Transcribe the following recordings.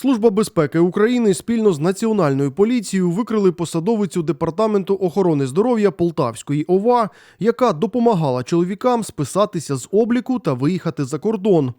Служба безпеки України спільно з Національною поліцією викрили посадовицю департаменту охорони здоров'я Полтавської ОВА, яка допомагала чоловікам списатися з обліку та виїхати за кордон.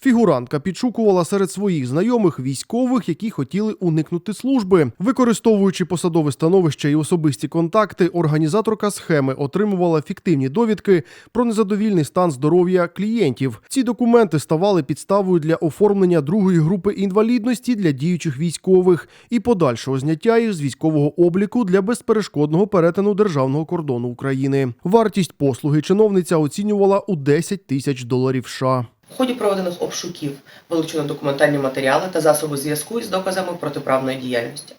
Фігурантка підшукувала серед своїх знайомих військових, які хотіли уникнути служби. Використовуючи посадове становище і особисті контакти, організаторка схеми отримувала фіктивні довідки про незадовільний стан здоров'я клієнтів. Ці документи ставали підставою для оформлення другої групи інвалідності для діючих військових і подальшого зняття їх з військового обліку для безперешкодного перетину державного кордону України. Вартість послуги чиновниця оцінювала у 10 тисяч доларів США. В ході проведених обшуків вилучено документальні матеріали та засоби зв'язку із доказами протиправної діяльності.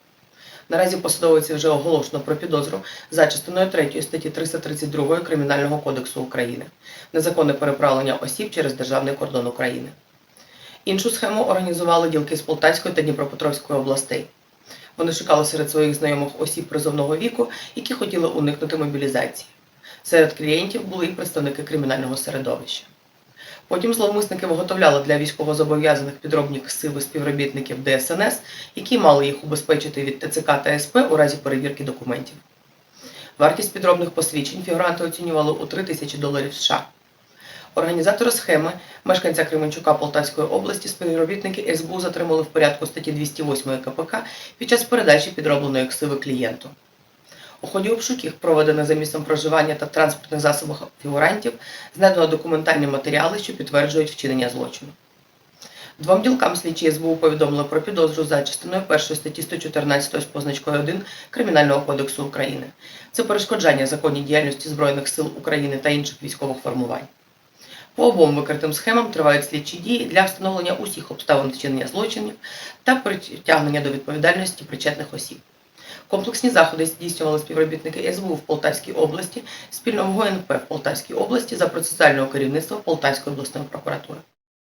Наразі посадовиці вже оголошено про підозру за частиною 3 статті 332 Кримінального кодексу України незаконне переправлення осіб через державний кордон України. Іншу схему організували ділки з Полтавської та Дніпропетровської областей. Вони шукали серед своїх знайомих осіб призовного віку, які хотіли уникнути мобілізації. Серед клієнтів були і представники кримінального середовища. Потім зловмисники виготовляли для військовозобов'язаних підробні ксиви співробітників ДСНС, які мали їх убезпечити від ТЦК та СП у разі перевірки документів. Вартість підробних посвідчень фігуранти оцінювали у 3 тисячі доларів США. Організатори схеми, мешканця Кременчука Полтавської області, співробітники СБУ затримали в порядку статті 208 КПК під час передачі підробленої ксиви клієнту. У ході обшуків, проведених за місцем проживання та транспортних засобах фігурантів, знайдено документальні матеріали, що підтверджують вчинення злочину. Двом ділкам слідчі СБУ повідомили про підозру за частиною 1 статті 114 з позначкою 1 Кримінального кодексу України. Це перешкоджання законній діяльності Збройних сил України та інших військових формувань. По обом викритим схемам тривають слідчі дії для встановлення усіх обставин вчинення злочинів та притягнення до відповідальності причетних осіб. Комплексні заходи здійснювали співробітники СБУ в Полтавській області, спільного ГНП в Полтавській області за процесуального керівництва Полтавської обласної прокуратури.